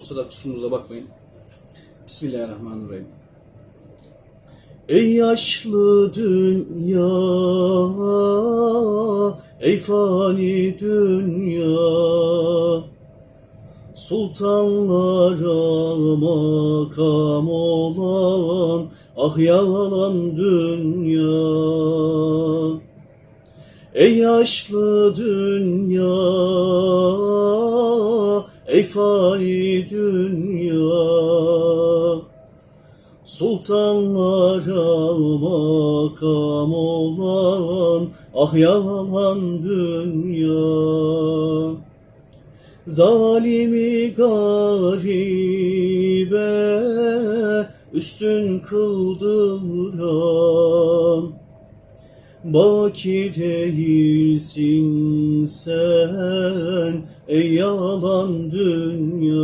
Kusura kusurumuza bakmayın. Bismillahirrahmanirrahim. Ey yaşlı dünya, ey fani dünya, Sultanlara makam olan, ah yalan dünya. Ey yaşlı dünya, ey fani dünya, Sultanlara makam olan, ah yalan dünya. Zalimi garibe üstün kıldıran, Baki değilsin sen ey yalan dünya.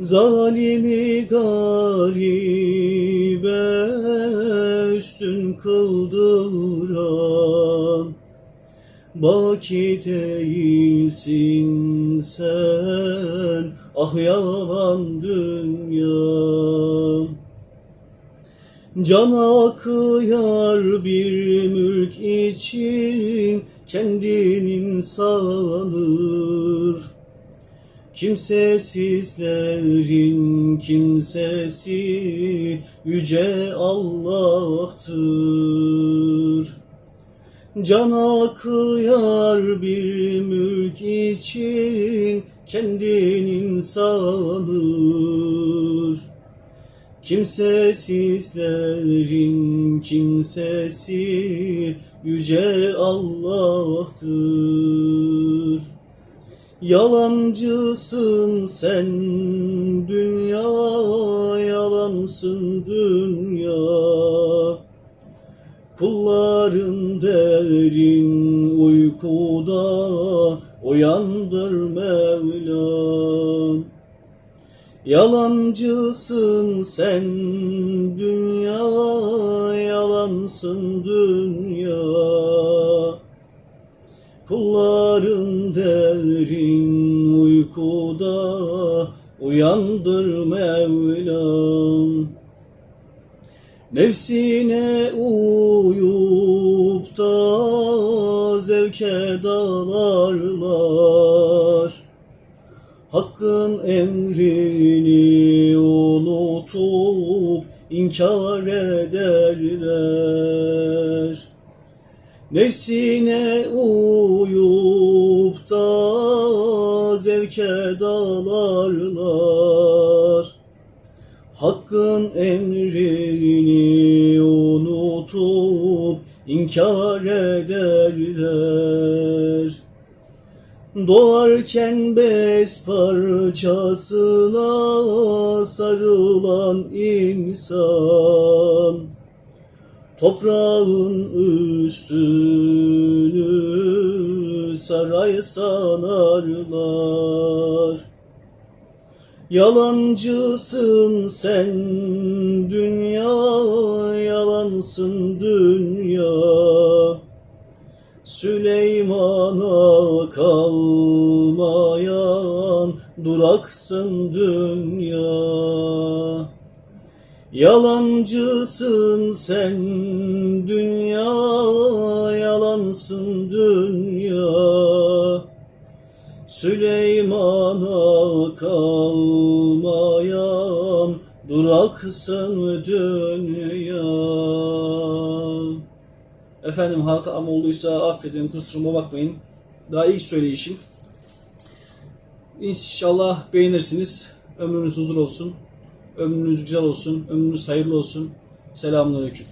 Zalimi garibe üstün kıldıran. Baki değilsin sen ah yalan dünya Cana kıyar bir mülk için kendinin sanır. Kimsesizlerin kimsesi yüce Allah'tır. Cana kıyar bir mülk için kendinin sanır. Kimsesizlerin kimsesi yüce Allah'tır. Yalancısın sen dünya, yalansın dünya. Kulların derin uykuda uyandır Mevlam. Yalancısın sen dünya, yalansın dünya. Kulların derin uykuda uyandır Mevlam. Nefsine uyup da zevke dalarlar. Hakkın emrini unutup inkar ederler. Nefsine uyup da zevke dalarlar. Hakkın emrini unutup inkar ederler. Doğarken bez parçasına sarılan insan Toprağın üstünü saray sanarlar. Yalancısın sen dünya, yalansın dünya Süleyman'a kalmayan duraksın dünya. Yalancısın sen dünya, yalansın dünya. Süleyman'a kalmayan duraksın dünya Efendim hatam olduysa affedin kusuruma bakmayın. Daha ilk söyleyişim. İnşallah beğenirsiniz. Ömrünüz huzur olsun. Ömrünüz güzel olsun. Ömrünüz hayırlı olsun. Selamünaleyküm.